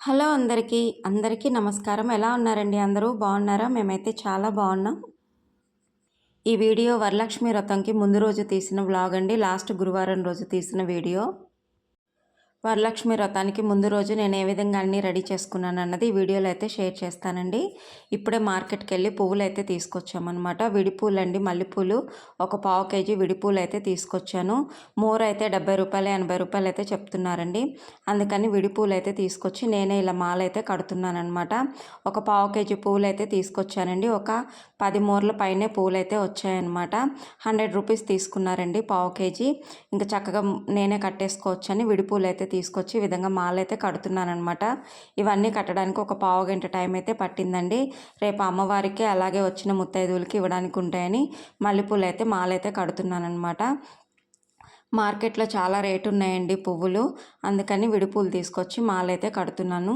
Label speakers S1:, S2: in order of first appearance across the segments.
S1: Hello అందరికీ అందరికీ నమస్కారం. ఎలా ఉన్నారండి అందరూ? బాగున్నారా? మేమైతే చాలా బాగున్నాం. ఈ వీడియో వరలక్ష్మి వ్రతంకి ముందు రోజు తీసిన వ్లాగ్ అండి. లాస్ట్ గురువారం రోజు తీసిన వీడియో. వరలక్ష్మి వ్రతానికి ముందు రోజు నేను ఏ విధంగా అన్నీ రెడీ చేసుకున్నాను అన్నది వీడియోలో అయితే షేర్ చేస్తానండి. ఇప్పుడే మార్కెట్కి వెళ్ళి పువ్వులు అయితే తీసుకొచ్చామన్నమాట. విడిపూలు అండి మల్లెపూలు ఒక పావు కేజీ విడిపూలు అయితే తీసుకొచ్చాను. మోర్ అయితే డెబ్బై రూపాయలు ఎనభై రూపాయలు అయితే చెప్తున్నారండి. అందుకని విడిపూలు అయితే తీసుకొచ్చి నేనే ఇలా మాల అయితే కడుతున్నానమాట ఒక పావు కేజీ పువ్వులు అయితే తీసుకొచ్చానండి. ఒక పది మూరల పైనే పువ్వులు అయితే వచ్చాయన్నమాట. హండ్రెడ్ రూపీస్ తీసుకున్నారండి పావు కేజీ. ఇంకా చక్కగా నేనే కట్టేసుకోవచ్చని విడిపూలు అయితే తీసుకొచ్చి ఈ విధంగా మాల అయితే కడుతున్నాను అనమాట ఇవన్నీ కట్టడానికి ఒక పావు గంట టైం అయితే పట్టిందండి. రేపు అమ్మవారికి అలాగే వచ్చిన ముత్తైదువులకి ఇవ్వడానికి ఉంటాయని మల్లెపూలు అయితే మాల అయితే కడుతున్నాను అనమాట మార్కెట్లో చాలా రేటు ఉన్నాయండి పువ్వులు. అందుకని విడిపూలు తీసుకొచ్చి మాలైతే కడుతున్నాను.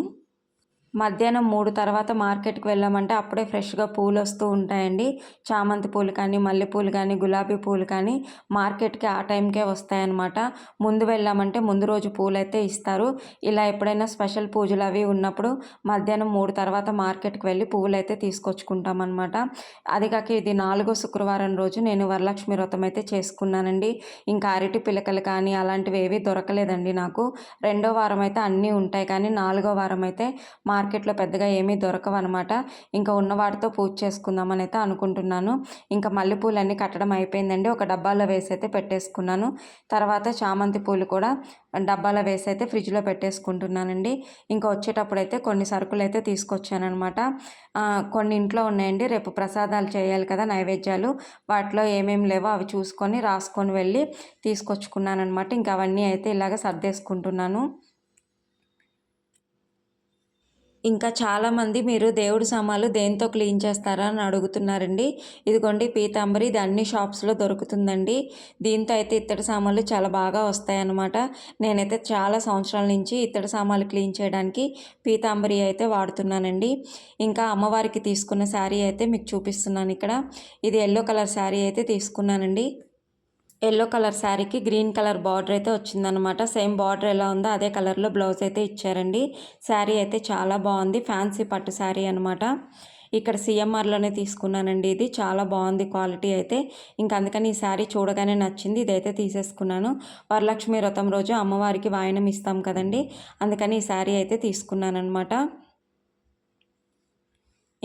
S1: మధ్యాహ్నం మూడు తర్వాత మార్కెట్కి వెళ్ళామంటే అప్పుడే ఫ్రెష్గా పూలు వస్తూ ఉంటాయండి. చామంతి పూలు కానీ మల్లెపూలు కానీ గులాబీ పూలు కానీ మార్కెట్కి ఆ టైంకే వస్తాయన్నమాట. ముందు వెళ్ళామంటే ముందు రోజు పూలు అయితే ఇస్తారు. ఇలా ఎప్పుడైనా స్పెషల్ పూజలు అవి ఉన్నప్పుడు మధ్యాహ్నం మూడు తర్వాత మార్కెట్కి వెళ్ళి పువ్వులు అయితే తీసుకొచ్చుకుంటాం అనమాట అది కాక ఇది నాలుగో శుక్రవారం రోజు నేను వరలక్ష్మి వ్రతం అయితే చేసుకున్నానండి. ఇంకా అరటి పిలకలు కానీ అలాంటివి ఏవి దొరకలేదండి నాకు. రెండో వారం అయితే అన్నీ ఉంటాయి కానీ నాలుగో వారం అయితే మార్కెట్ మార్కెట్లో పెద్దగా ఏమీ దొరకవు అనమాట ఇంకా ఉన్న వాటితో పూజ చేసుకుందామని అయితే అనుకుంటున్నాను. ఇంకా మల్లెపూలన్నీ కట్టడం అయిపోయిందండి. ఒక డబ్బాలో వేసి అయితే పెట్టేసుకున్నాను. తర్వాత చామంతి పూలు కూడా డబ్బాలో వేసి అయితే ఫ్రిడ్జ్లో పెట్టేసుకుంటున్నానండి. ఇంకా వచ్చేటప్పుడు అయితే కొన్ని సరుకులు అయితే తీసుకొచ్చానమాట కొన్ని ఇంట్లో ఉన్నాయండి. రేపు ప్రసాదాలు చేయాలి కదా నైవేద్యాలు. వాటిలో ఏమేమి లేవో అవి చూసుకొని రాసుకొని వెళ్ళి తీసుకొచ్చుకున్నాను అనమాట ఇంకా అవన్నీ అయితే ఇలాగ సర్దేసుకుంటున్నాను. ఇంకా చాలామంది మీరు దేవుడి సామాన్లు దేంతో క్లీన్ చేస్తారా అని అడుగుతున్నారండి. ఇదిగోండి పీతాంబరి ఇది అన్ని షాప్స్లో దొరుకుతుందండి. దీంతో అయితే ఇత్తడి సామాన్లు చాలా బాగా వస్తాయన్నమాట. నేనైతే చాలా సంవత్సరాల నుంచి ఇత్తడి సామాన్లు క్లీన్ చేయడానికి పీతాంబరి అయితే వాడుతున్నానండి. ఇంకా అమ్మవారికి తీసుకున్న శారీ అయితే మీకు చూపిస్తున్నాను ఇక్కడ. ఇది ఎల్లో కలర్ శారీ అయితే తీసుకున్నానండి. ఎల్లో కలర్ శారీకి గ్రీన్ కలర్ బార్డర్ అయితే వచ్చిందనమాట సేమ్ బార్డర్ ఎలా ఉందో అదే కలర్లో బ్లౌజ్ అయితే ఇచ్చారండి. శారీ అయితే చాలా బాగుంది. ఫ్యాన్సీ పట్టు శారీ అనమాట ఇక్కడ సిఎంఆర్లోనే తీసుకున్నానండి ఇది. చాలా బాగుంది క్వాలిటీ అయితే. ఇంకా అందుకని ఈ శారీ చూడగానే నచ్చింది. ఇదైతే తీసేసుకున్నాను. వరలక్ష్మి వ్రతం రోజు అమ్మవారికి వాయనం ఇస్తాం కదండి. అందుకని ఈ శారీ అయితే తీసుకున్నాను అనమాట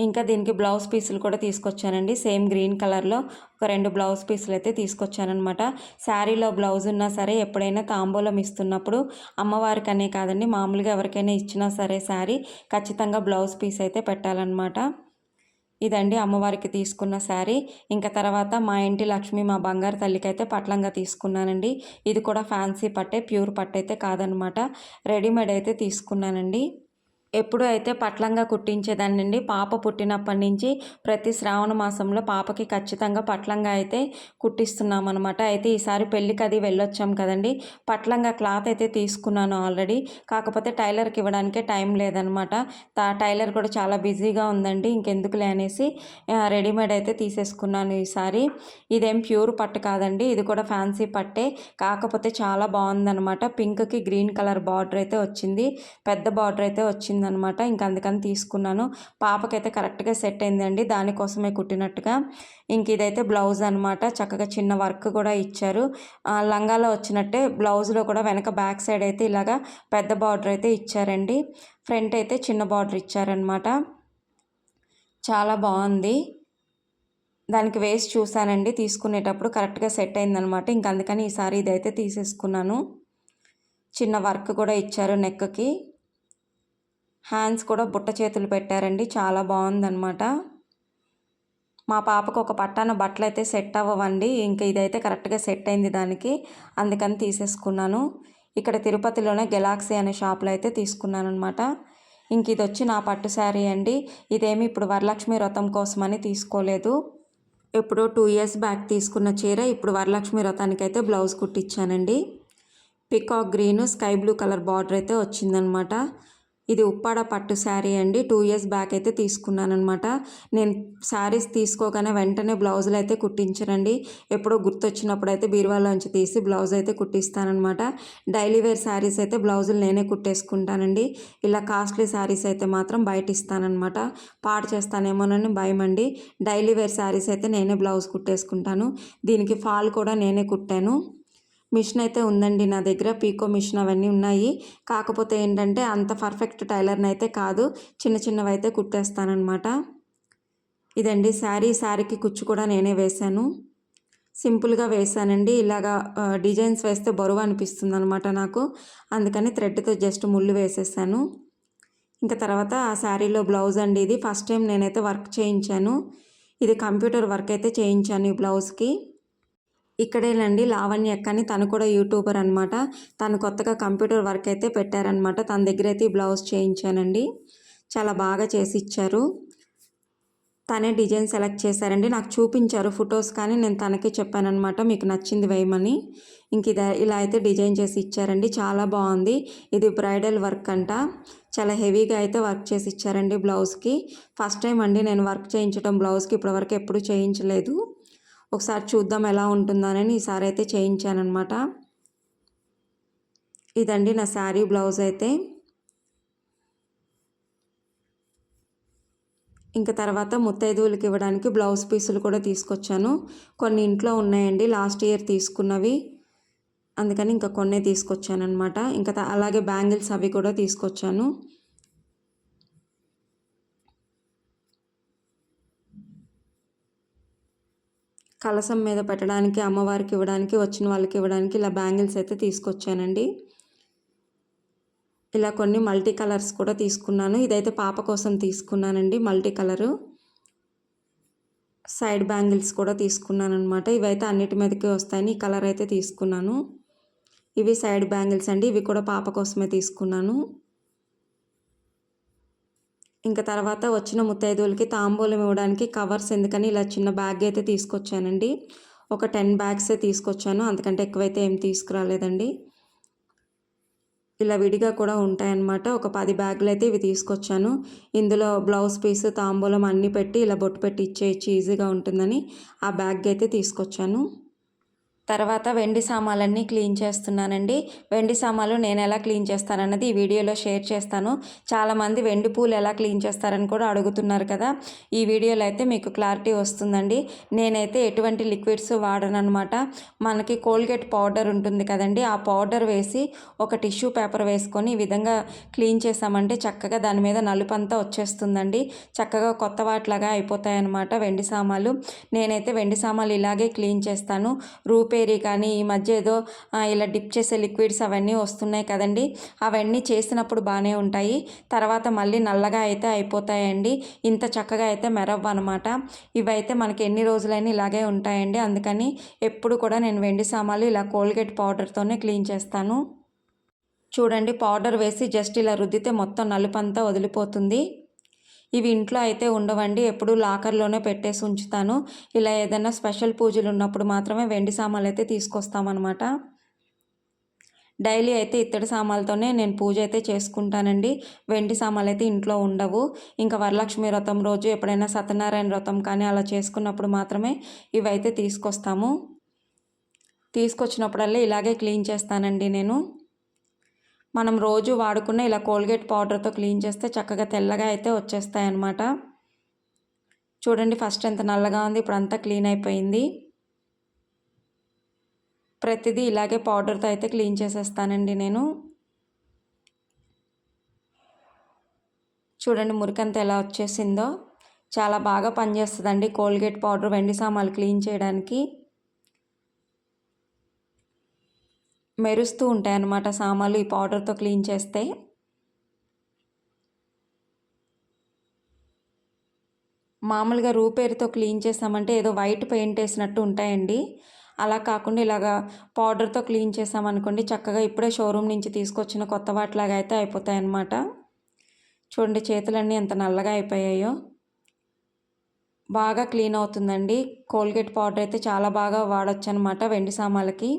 S1: ఇంకా దీనికి బ్లౌజ్ పీసులు కూడా తీసుకొచ్చానండి. సేమ్ గ్రీన్ కలర్లో ఒక రెండు బ్లౌజ్ పీసులు అయితే తీసుకొచ్చానమాట శారీలో బ్లౌజ్ ఉన్నా సరే ఎప్పుడైనా తాంబూలం ఇస్తున్నప్పుడు అమ్మవారికి అనే కాదండి మామూలుగా ఎవరికైనా ఇచ్చినా సరే శారీ ఖచ్చితంగా బ్లౌజ్ పీస్ అయితే పెట్టాలన్నమాట. ఇదండి అమ్మవారికి తీసుకున్న శారీ. ఇంకా తర్వాత మా ఇంటి లక్ష్మి మా బంగారు తల్లికి అయితే పట్లంగా తీసుకున్నానండి. ఇది కూడా ఫ్యాన్సీ పట్టే ప్యూర్ పట్టయితే కాదనమాట రెడీమేడ్ అయితే తీసుకున్నానండి. ఎప్పుడు అయితే పట్లంగా కుట్టించేదానండి పాప పుట్టినప్పటి నుంచి ప్రతి శ్రావణ మాసంలో పాపకి ఖచ్చితంగా పట్లంగా అయితే కుట్టిస్తున్నాం అనమాట అయితే ఈసారి పెళ్ళికి అది వెళ్ళొచ్చాం కదండి. పట్లంగా క్లాత్ అయితే తీసుకున్నాను ఆల్రెడీ. కాకపోతే టైలర్కి ఇవ్వడానికే టైం లేదనమాట టైలర్ కూడా చాలా బిజీగా ఉందండి. ఇంకెందుకులే అనేసి రెడీమేడ్ అయితే తీసేసుకున్నాను ఈసారి. ఇదేం ప్యూర్ పట్టు కాదండి. ఇది కూడా ఫ్యాన్సీ పట్టే. కాకపోతే చాలా బాగుందనమాట పింక్కి గ్రీన్ కలర్ బార్డర్ అయితే వచ్చింది. పెద్ద బార్డర్ అయితే వచ్చింది. వచ్చిందనమాట ఇంక అందుకని తీసుకున్నాను. పాపకైతే కరెక్ట్గా సెట్ అయిందండి. దానికోసమే కుట్టినట్టుగా. ఇంక ఇదైతే బ్లౌజ్ అనమాట. చక్కగా చిన్న వర్క్ కూడా ఇచ్చారు. లంగాలో వచ్చినట్టే బ్లౌజ్లో కూడా వెనక బ్యాక్ సైడ్ అయితే ఇలాగా పెద్ద బార్డర్ అయితే ఇచ్చారండి. ఫ్రంట్ అయితే చిన్న బార్డర్ ఇచ్చారనమాట. చాలా బాగుంది. దానికి వేసి చూసానండి. తీసుకునేటప్పుడు కరెక్ట్గా సెట్ అయిందనమాట. ఇంక అందుకని ఈసారి ఇదైతే తీసేసుకున్నాను. చిన్న వర్క్ కూడా ఇచ్చారు నెక్కి. హ్యాండ్స్ కూడా బుట్ట చేతులు పెట్టారండి. చాలా బాగుందనమాట మా పాపకు ఒక పట్టాన బట్టలు అయితే సెట్ అవ్వండి ఇంకా ఇదైతే కరెక్ట్గా సెట్ అయింది దానికి. అందుకని తీసేసుకున్నాను. ఇక్కడ తిరుపతిలోనే గెలాక్సీ అనే షాప్లో అయితే తీసుకున్నాను అనమాట ఇంక ఇది వచ్చి నా పట్టు శారీ అండి. ఇదేమి ఇప్పుడు వరలక్ష్మి వ్రతం కోసమని తీసుకోలేదు. ఎప్పుడో టూ ఇయర్స్ బ్యాక్ తీసుకున్న చీర ఇప్పుడు వరలక్ష్మి వ్రతానికి అయితే blouse కుట్టించానండి. Peacock green sky blue colour border అయితే వచ్చిందనమాట ఇది ఉప్పాడ పట్టు శారీ అండి. టూ ఇయర్స్ బ్యాక్ అయితే తీసుకున్నాను అనమాట నేను శారీస్ తీసుకోగానే వెంటనే బ్లౌజులు అయితే కుట్టించరండి ఎప్పుడో గుర్తొచ్చినప్పుడు అయితే బీరువాలోంచి తీసి బ్లౌజ్ అయితే కుట్టిస్తానమాట డైలీ వేర్ శారీస్ అయితే బ్లౌజులు నేనే కుట్టేసుకుంటానండి. ఇలా కాస్ట్లీ శారీస్ అయితే మాత్రం బయట ఇస్తానమాట పాడు చేస్తానేమోనని భయం అండి డైలీ వేర్ శారీస్ అయితే నేనే బ్లౌజ్ కుట్టేసుకుంటాను. దీనికి ఫాల్ కూడా నేనే కుట్టాను. మిషన్ అయితే ఉందండి నా దగ్గర పీకో మిషన్ అవన్నీ ఉన్నాయి. కాకపోతే ఏంటంటే అంత పర్ఫెక్ట్ టైలర్ని అయితే కాదు చిన్న చిన్నవి అయితే కుట్టేస్తానమాట ఇదండి శారీ శారీకి కుచ్చు కూడా నేనే వేశాను. సింపుల్గా వేసానండి ఇలాగా డిజైన్స్ వేస్తే బరువు అనిపిస్తుంది అనమాట నాకు. అందుకని థ్రెడ్తో జస్ట్ ముళ్ళు వేసేసాను. ఇంకా తర్వాత ఆ శారీలో బ్లౌజ్ అండి ఇది ఫస్ట్ టైం నేనైతే వర్క్ చేయించాను. ఇది కంప్యూటర్ వర్క్ అయితే చేయించాను ఈ బ్లౌజ్కి. ఇక్కడేనండి లావణ్య అక్క అని తను కూడా యూట్యూబర్ అనమాట తను కొత్తగా కంప్యూటర్ వర్క్ అయితే పెట్టారనమాట తన దగ్గర అయితే ఈ బ్లౌజ్ చేయించానండి. చాలా బాగా చేసి ఇచ్చారు తనే డిజైన్ సెలెక్ట్ చేశారండి. నాకు చూపించారు ఫొటోస్ కానీ నేను తనకే చెప్పానమాట మీకు నచ్చింది వేయమని. ఇంక ఇది ఇలా అయితే డిజైన్ చేసి ఇచ్చారండి చాలా బాగుంది. ఇది బ్రైడల్ వర్క్ అంట. చాలా హెవీగా అయితే వర్క్ చేసి ఇచ్చారండి బ్లౌజ్కి. ఫస్ట్ టైం అండి నేను వర్క్ చేయించడం బ్లౌజ్కి. ఇప్పటివరకు ఎప్పుడు చేయించలేదు. ఒకసారి చూద్దాం ఎలా ఉంటుందోనని ఈసారి అయితే చేయించానమాట ఇదండి నా శారీ బ్లౌజ్ అయితే. ఇంకా తర్వాత ముత్తైదువులకి ఇవ్వడానికి బ్లౌజ్ పీసులు కూడా తీసుకొచ్చాను. కొన్ని ఇంట్లో ఉన్నాయండి లాస్ట్ ఇయర్ తీసుకున్నవి. అందుకని ఇంకా కొన్నే తీసుకొచ్చాను అనమాట ఇంకా అలాగే బ్యాంగిల్స్ అవి కూడా తీసుకొచ్చాను. కలసం మీద పెట్టడానికి అమ్మవారికి ఇవ్వడానికి వచ్చిన వాళ్ళకి ఇవ్వడానికి ఇలా బ్యాంగిల్స్ అయితే తీసుకొచ్చానండి. ఇలా కొన్ని మల్టీ కలర్స్ కూడా తీసుకున్నాను. ఇదైతే పాప కోసం తీసుకున్నానండి మల్టీ కలరు. సైడ్ బ్యాంగిల్స్ కూడా తీసుకున్నాను అనమాట ఇవైతే అన్నిటి మీదకి వస్తాయని ఈ కలర్ అయితే తీసుకున్నాను. ఇవి సైడ్ బ్యాంగిల్స్ అండి. ఇవి కూడా పాప కోసమే తీసుకున్నాను. ఇంకా తర్వాత వచ్చిన ముత్తైదువులకి తాంబూలం ఇవ్వడానికి కవర్స్ ఎందుకని ఇలా చిన్న బ్యాగ్ అయితే తీసుకొచ్చానండి. ఒక టెన్ బ్యాగ్సే తీసుకొచ్చాను. అంతకంటే ఎక్కువైతే ఏం తీసుకురాలేదండి. ఇలా విడిగా కూడా ఉంటాయన్నమాట. ఒక పది బ్యాగులు అయితే ఇవి తీసుకొచ్చాను. ఇందులో బ్లౌజ్ పీస్ తాంబూలం అన్నీ పెట్టి ఇలా బొట్టు పెట్టి ఇచ్చేయచ్చు ఈజీగా ఉంటుందని ఆ బ్యాగ్ అయితే తీసుకొచ్చాను. తర్వాత వెండి సామాన్లన్నీ క్లీన్ చేస్తున్నానండి. వెండి సామాన్లు నేను ఎలా క్లీన్ చేస్తానన్నది ఈ వీడియోలో షేర్ చేస్తాను. చాలామంది వెండి పూలు ఎలా క్లీన్ చేస్తారని కూడా అడుగుతున్నారు కదా. ఈ వీడియోలో అయితే మీకు క్లారిటీ వస్తుందండి. నేనైతే ఎటువంటి లిక్విడ్స్ వాడనమాట మనకి కోల్గేట్ పౌడర్ ఉంటుంది కదండి ఆ పౌడర్ వేసి ఒక టిష్యూ పేపర్ వేసుకొని ఈ విధంగా క్లీన్ చేసామంటే చక్కగా దాని మీద నలుపంతా వచ్చేస్తుందండి. చక్కగా కొత్త వాటిలాగా అయిపోతాయన్నమాట వెండి సామాన్లు నేనైతే వెండి సామాన్లు ఇలాగే క్లీన్ చేస్తాను. రూపే పేరీ కానీ ఈ మధ్య ఏదో ఇలా డిప్ చేసే లిక్విడ్స్ అవన్నీ వస్తున్నాయి కదండి. అవన్నీ చేసినప్పుడు బాగానే ఉంటాయి. తర్వాత మళ్ళీ నల్లగా అయితే అయిపోతాయండి. ఇంత చక్కగా అయితే మెరవ్వ అనమాట ఇవైతే మనకి ఎన్ని రోజులైనా ఇలాగే ఉంటాయండి. అందుకని ఎప్పుడు కూడా నేను వెండి సామాన్లు ఇలా కోల్గేట్ పౌడర్తోనే క్లీన్ చేస్తాను. చూడండి పౌడర్ వేసి జస్ట్ ఇలా రుద్దితే మొత్తం నలుపంతా వదిలిపోతుంది. ఇవి ఇంట్లో అయితే ఉండవండి. ఎప్పుడు లాకర్లోనే పెట్టేసి ఉంచుతాను. ఇలా ఏదైనా స్పెషల్ పూజలు ఉన్నప్పుడు మాత్రమే వెండి సామాన్లు అయితే తీసుకొస్తామన్నమాట. డైలీ అయితే ఇత్తడి సామాన్లతోనే నేను పూజ అయితే చేసుకుంటానండి. వెండి సామాన్లు అయితే ఇంట్లో ఉండవు. ఇంకా వరలక్ష్మి వ్రతం రోజు ఎప్పుడైనా సత్యనారాయణ వ్రతం కానీ అలా చేసుకున్నప్పుడు మాత్రమే ఇవైతే తీసుకొస్తాము. తీసుకొచ్చినప్పుడల్లా ఇలాగే క్లీన్ చేస్తానండి నేను. మనం రోజు వాడుకున్న ఇలా కోల్గేట్ పౌడర్తో క్లీన్ చేస్తే చక్కగా తెల్లగా అయితే వచ్చేస్తాయి అన్నమాట చూడండి ఫస్ట్ ఎంత నల్లగా ఉంది ఇప్పుడు అంతా క్లీన్ అయిపోయింది. ప్రతిదీ ఇలాగే పౌడర్తో అయితే క్లీన్ చేసేస్తానండి నేను. చూడండి మురికంత ఎలా వచ్చేసిందో. చాలా బాగా పనిచేస్తుందండి కోల్గేట్ పౌడర్ వెండి సామాన్లు క్లీన్ చేయడానికి. మెరుస్తూ ఉంటాయి అన్నమాట సామాన్లు ఈ పౌడర్తో క్లీన్ చేస్తే. మామూలుగా రూపేరుతో క్లీన్ చేసామంటే ఏదో వైట్ పెయింట్ వేసినట్టు ఉంటాయండి. అలా కాకుండా ఇలాగా పౌడర్తో క్లీన్ చేసామనుకోండి చక్కగా ఇప్పుడే షోరూమ్ నుంచి తీసుకొచ్చిన కొత్త వాటిలాగా అయితే అయిపోతాయి అన్నమాట చూడండి చేతులన్నీ ఎంత నల్లగా అయిపోయాయో. బాగా క్లీన్ అవుతుందండి. కోల్గేట్ పౌడర్ అయితే చాలా బాగా వాడచ్చు అనమాట వెండి సామాన్లకి.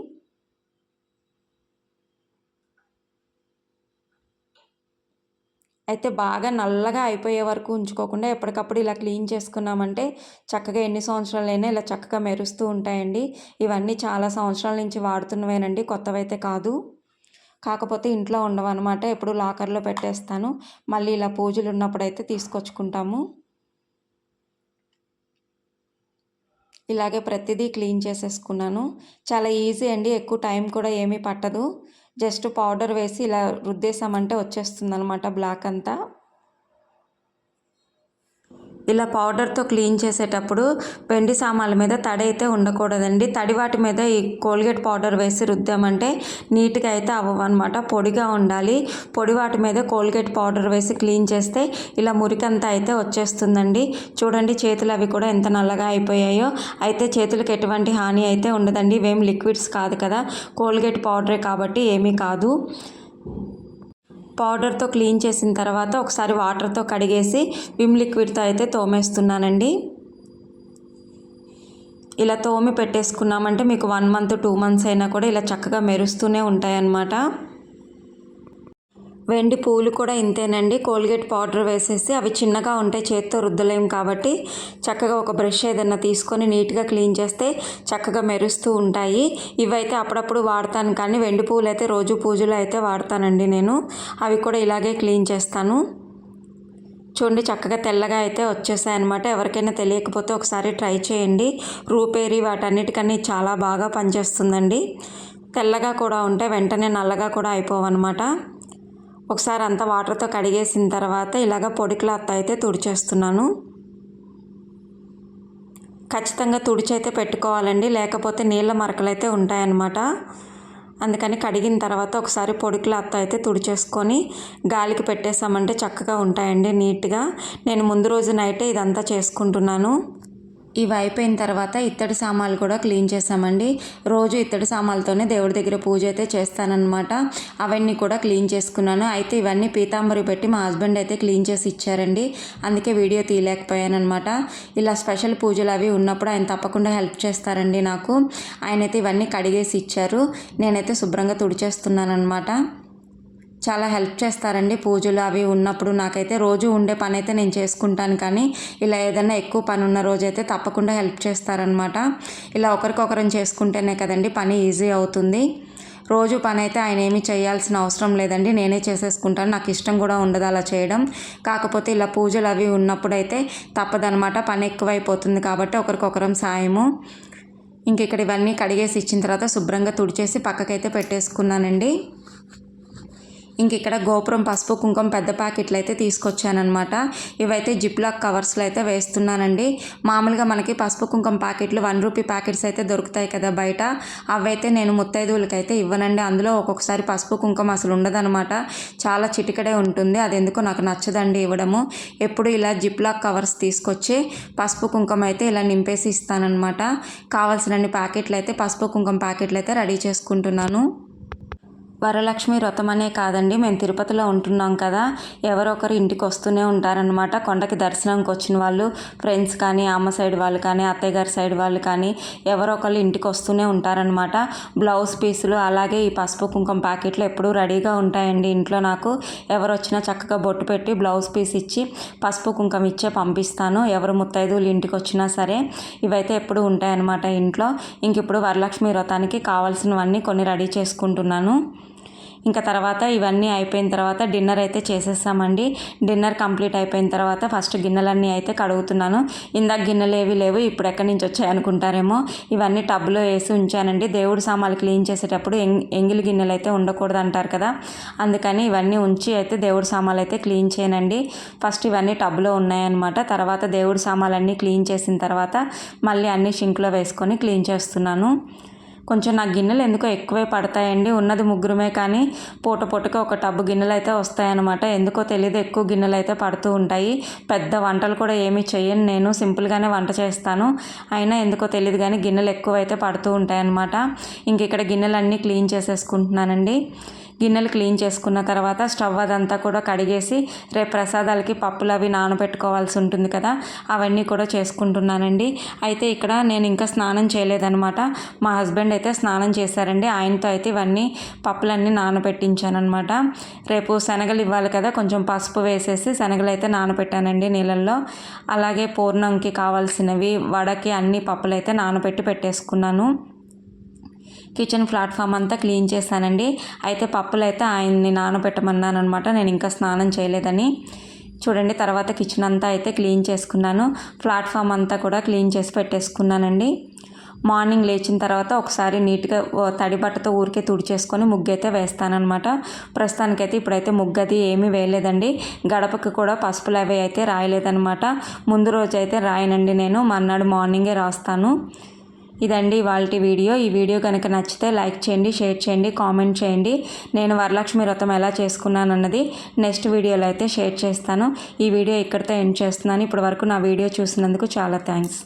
S1: అయితే బాగా నల్లగా అయిపోయే వరకు ఉంచుకోకుండా ఎప్పటికప్పుడు ఇలా క్లీన్ చేసుకున్నామంటే చక్కగా ఎన్ని సంవత్సరాలైనా ఇలా చక్కగా మెరుస్తూ ఉంటాయండి. ఇవన్నీ చాలా సంవత్సరాల నుంచి వాడుతున్నవేనండి కొత్తవైతే కాదు. కాకపోతే ఇంట్లో ఉండవన్నమాట ఎప్పుడు లాకర్లో పెట్టేస్తాను. మళ్ళీ ఇలా పూజలు ఉన్నప్పుడైతే తీసుకొచ్చుకుంటాము. ఇలాగే ప్రతిదీ క్లీన్ చేసేసుకున్నాను. చాలా ఈజీ అండి ఎక్కువ టైం కూడా ఏమీ పట్టదు. జస్ట్ పౌడర్ వేసి ఇలా రుద్దేశామంటే వచ్చేస్తుంది అనమాట బ్లాక్ అంతా. ఇలా పౌడర్తో క్లీన్ చేసేటప్పుడు పెండి సామాన్ల మీద తడి అయితే ఉండకూడదండి. తడి వాటి మీద ఈ కోల్గేట్ పౌడర్ వేసి రుద్దామంటే నీట్గా అయితే అవ్వనమాట పొడిగా ఉండాలి. పొడి వాటి మీద కోల్గేట్ పౌడర్ వేసి క్లీన్ చేస్తే ఇలా మురికంతా అయితే వచ్చేస్తుందండి. చూడండి చేతులు అవి కూడా ఎంత నల్లగా అయిపోయాయో. అయితే చేతులకు ఎటువంటి హాని అయితే ఉండదండి. ఇవేం లిక్విడ్స్ కాదు కదా. కోల్గేట్ పౌడరే కాబట్టి ఏమీ కాదు. పౌడర్తో క్లీన్ చేసిన తర్వాత ఒకసారి వాటర్తో కడిగేసి విమ్ లిక్విడ్తో అయితే తోమేస్తున్నానండి. ఇలా తోమి పెట్టేసుకున్నామంటే మీకు వన్ మంత్ టూ మంత్స్ అయినా కూడా ఇలా చక్కగా మెరుస్తూనే ఉంటాయన్నమాట. వెండి పూలు కూడా ఇంతేనండి. కోల్గేట్ పౌడర్ వేసేసి అవి చిన్నగా ఉంటే చేత్తో రుద్దలేం కాబట్టి చక్కగా ఒక బ్రష్ ఏదైనా తీసుకొని నీట్గా క్లీన్ చేస్తే చక్కగా మెరుస్తూ ఉంటాయి. ఇవైతే అప్పుడప్పుడు వాడతాను కానీ వెండి పూలు అయితే రోజు పూజలు అయితే వాడతానండి నేను. అవి కూడా ఇలాగే క్లీన్ చేస్తాను. చూడండి చక్కగా తెల్లగా అయితే వచ్చేసాయి అనమాట ఎవరికైనా తెలియకపోతే ఒకసారి ట్రై చేయండి. రూపేరి వాటన్నిటికన్నీ చాలా బాగా పనిచేస్తుందండి. తెల్లగా కూడా ఉంటే వెంటనే నల్లగా కూడా అయిపోవన్నమాట. ఒకసారి అంతా వాటర్తో కడిగేసిన తర్వాత ఇలాగ పొడి క్లాత్ అయితే తుడిచేస్తున్నాను. ఖచ్చితంగా తుడిచైతే పెట్టుకోవాలండి. లేకపోతే నీళ్ళ మరకలు అయితే ఉంటాయన్నమాట. అందుకని కడిగిన తర్వాత ఒకసారి పొడి క్లాత్ అయితే తుడిచేసుకొని గాలికి పెట్టేసామంటే చక్కగా ఉంటాయండి నీట్గా. నేను ముందు రోజు నైటే ఇదంతా చేసుకుంటున్నాను. ఇవి అయిపోయిన తర్వాత ఇత్తడి సామాన్లు కూడా క్లీన్ చేసామండి రోజు ఇత్తడి సామాన్లతోనే దేవుడి దగ్గర పూజ అయితే చేస్తానన్నమాట. అవన్నీ కూడా క్లీన్ చేసుకున్నాను. అయితే ఇవన్నీ పీతాంబరి పెట్టి మా హస్బెండ్ అయితే క్లీన్ చేసి ఇచ్చారండి. అందుకే వీడియో తీయలేకపోయానమాట ఇలా స్పెషల్ పూజలు అవి ఉన్నప్పుడు ఆయన తప్పకుండా హెల్ప్ చేస్తారండి నాకు. ఆయన అయితే ఇవన్నీ కడిగేసి ఇచ్చారు. నేనైతే శుభ్రంగా తుడిచేస్తున్నాను అనమాట చాలా హెల్ప్ చేస్తారండి పూజలు అవి ఉన్నప్పుడు. నాకైతే రోజు ఉండే పని అయితే నేను చేసుకుంటాను కానీ ఇలా ఏదైనా ఎక్కువ పని ఉన్న రోజైతే తప్పకుండా హెల్ప్ చేస్తారనమాట ఇలా ఒకరికొకరం చేసుకుంటేనే కదండి పని ఈజీ అవుతుంది. రోజు పని అయితే ఆయన ఏమీ చేయాల్సిన అవసరం లేదండి. నేనే చేసేసుకుంటాను. నాకు ఇష్టం కూడా ఉండదు అలా చేయడం. కాకపోతే ఇలా పూజలు అవి ఉన్నప్పుడైతే తప్పదనమాట పని ఎక్కువైపోతుంది కాబట్టి ఒకరికొకరం సాయము. ఇంక ఇక్కడ ఇవన్నీ కడిగేసి ఇచ్చిన తర్వాత శుభ్రంగా తుడిచేసి పక్కకైతే పెట్టేసుకున్నానండి. ఇంక ఇక్కడ గోపురం పసుపు కుంకుమ పెద్ద ప్యాకెట్లు అయితే తీసుకొచ్చానమాట ఇవైతే జిప్లాక్ కవర్స్లో అయితే వేస్తున్నానండి. మామూలుగా మనకి పసుపు కుంకుమ ప్యాకెట్లు వన్ రూపీ ప్యాకెట్స్ అయితే దొరుకుతాయి కదా బయట. అవైతే నేను ముత్తైదువులకి అయితే ఇవ్వనండి. అందులో ఒక్కొక్కసారి పసుపు కుంకుమ అసలు ఉండదనమాట చాలా చిటికడే ఉంటుంది. అది ఎందుకో నాకు నచ్చదండి ఇవ్వడము. ఎప్పుడు ఇలా జిప్లాక్ కవర్స్ తీసుకొచ్చి పసుపు కుంకుమ అయితే ఇలా నింపేసి ఇస్తానన్నమాట. కావాల్సినన్ని ప్యాకెట్లు అయితే పసుపు కుంకుమ ప్యాకెట్లు అయితే రెడీ చేసుకుంటున్నాను. వరలక్ష్మి వ్రతం అనే కాదండి. మేము తిరుపతిలో ఉంటున్నాం కదా. ఎవరో ఒకరు ఇంటికి వస్తూనే ఉంటారనమాట కొండకి దర్శనంకి వచ్చిన వాళ్ళు ఫ్రెండ్స్ కానీ అమ్మ సైడ్ వాళ్ళు కానీ అత్తయ్య గారి సైడ్ వాళ్ళు కానీ ఎవరో ఒకరు ఇంటికి వస్తూనే ఉంటారనమాట బ్లౌజ్ పీసులు అలాగే ఈ పసుపు కుంకుమ ప్యాకెట్లు ఎప్పుడూ రెడీగా ఉంటాయండి ఇంట్లో నాకు. ఎవరు వచ్చినా చక్కగా బొట్టు పెట్టి బ్లౌజ్ పీస్ ఇచ్చి పసుపు కుంకుమ ఇచ్చే పంపిస్తాను. ఎవరు ముత్తైదువులు ఇంటికి వచ్చినా సరే ఇవైతే ఎప్పుడు ఉంటాయన్నమాట ఇంట్లో. ఇంక ఇప్పుడు వరలక్ష్మి వ్రతానికి కావాల్సినవన్నీ కొన్ని రెడీ చేసుకుంటున్నాను. ఇంకా తర్వాత ఇవన్నీ అయిపోయిన తర్వాత డిన్నర్ అయితే చేసేసామండి డిన్నర్ కంప్లీట్ అయిపోయిన తర్వాత ఫస్ట్ గిన్నెలన్నీ అయితే కడుగుతున్నాను. ఇందాక గిన్నెలు ఏవి లేవు ఇప్పుడు ఎక్కడి నుంచి వచ్చాయి అనుకుంటారేమో. ఇవన్నీ టబ్లో వేసి ఉంచానండి. దేవుడు సామాన్లు క్లీన్ చేసేటప్పుడు ఎంగిలి గిన్నెలు అయితే ఉండకూడదు అంటారు కదా. అందుకని ఇవన్నీ ఉంచి అయితే దేవుడు సామాన్లు అయితే క్లీన్ చేయనండి. ఫస్ట్ ఇవన్నీ టబ్లో ఉన్నాయన్నమాట. తర్వాత దేవుడు సామాన్లన్నీ క్లీన్ చేసిన తర్వాత మళ్ళీ అన్ని షింక్లో వేసుకొని క్లీన్ చేస్తున్నాను. కొంచెం నా గిన్నెలు ఎందుకో ఎక్కువే పడతాయండి. ఉన్నది ముగ్గురమే కానీ పూట పూటకి ఒక టబ్బు గిన్నెలు అయితే వస్తాయన్నమాట. ఎందుకో తెలియదు ఎక్కువ గిన్నెలు అయితే పడుతూ ఉంటాయి. పెద్ద వంటలు కూడా ఏమీ చేయను నేను. సింపుల్గానే వంట చేస్తాను. అయినా ఎందుకో తెలియదు కానీ గిన్నెలు ఎక్కువ అయితే పడుతూ ఉంటాయన్నమాట. ఇంక ఇక్కడ గిన్నెలన్నీ క్లీన్ చేసేసుకుంటున్నానండి. గిన్నెలు క్లీన్ చేసుకున్న తర్వాత స్టవ్ అదంతా కూడా కడిగేసి రేపు ప్రసాదాలకి పప్పులు అవి నానబెట్టుకోవాల్సి ఉంటుంది కదా అవన్నీ కూడా చేసుకుంటున్నానండి. అయితే ఇక్కడ నేను ఇంకా స్నానం చేయలేదనమాట మా హస్బెండ్ అయితే స్నానం చేశారండి. ఆయనతో అయితే ఇవన్నీ పప్పులన్నీ నానబెట్టించానమాట రేపు శనగలు ఇవ్వాలి కదా కొంచెం పసుపు వేసేసి శనగలు అయితే నానబెట్టానండి నీళ్ళల్లో. అలాగే పూర్ణంకి కావాల్సినవి వడకి అన్ని పప్పులు అయితే నానబెట్టి పెట్టేసుకున్నాను. కిచెన్ ప్లాట్ఫామ్ అంతా క్లీన్ చేశానండి. అయితే పప్పులు అయితే ఆయన్ని నానబెట్టమన్నాను అనమాట నేను ఇంకా స్నానం చేయలేదని. చూడండి తర్వాత కిచెన్ అంతా అయితే క్లీన్ చేసుకున్నాను. ప్లాట్ఫామ్ అంతా కూడా క్లీన్ చేసి పెట్టేసుకున్నానండి. మార్నింగ్ లేచిన తర్వాత ఒకసారి నీట్గా తడి బట్టతో ఊరికే తుడిచేసుకొని ముగ్గు అయితే వేస్తానమాట ప్రస్తుతానికైతే ఇప్పుడైతే ముగ్గు అది ఏమీ వేయలేదండి. గడపకి కూడా పసుపులు అవి అయితే రాయలేదనమాట ముందు రోజు అయితే రాయనండి నేను. మర్నాడు మార్నింగే రాస్తాను. ఇదండి ఇవాళ వీడియో. ఈ వీడియో కనుక నచ్చితే లైక్ చేయండి షేర్ చేయండి కామెంట్ చేయండి. నేను వరలక్ష్మి వ్రతం ఎలా చేసుకున్నాను అన్నది నెక్స్ట్ వీడియోలో అయితే షేర్ చేస్తాను. ఈ వీడియో ఇక్కడితో ఎండ్ చేస్తున్నాను. ఇప్పటి వరకు నా వీడియో చూసినందుకు చాలా థ్యాంక్స్.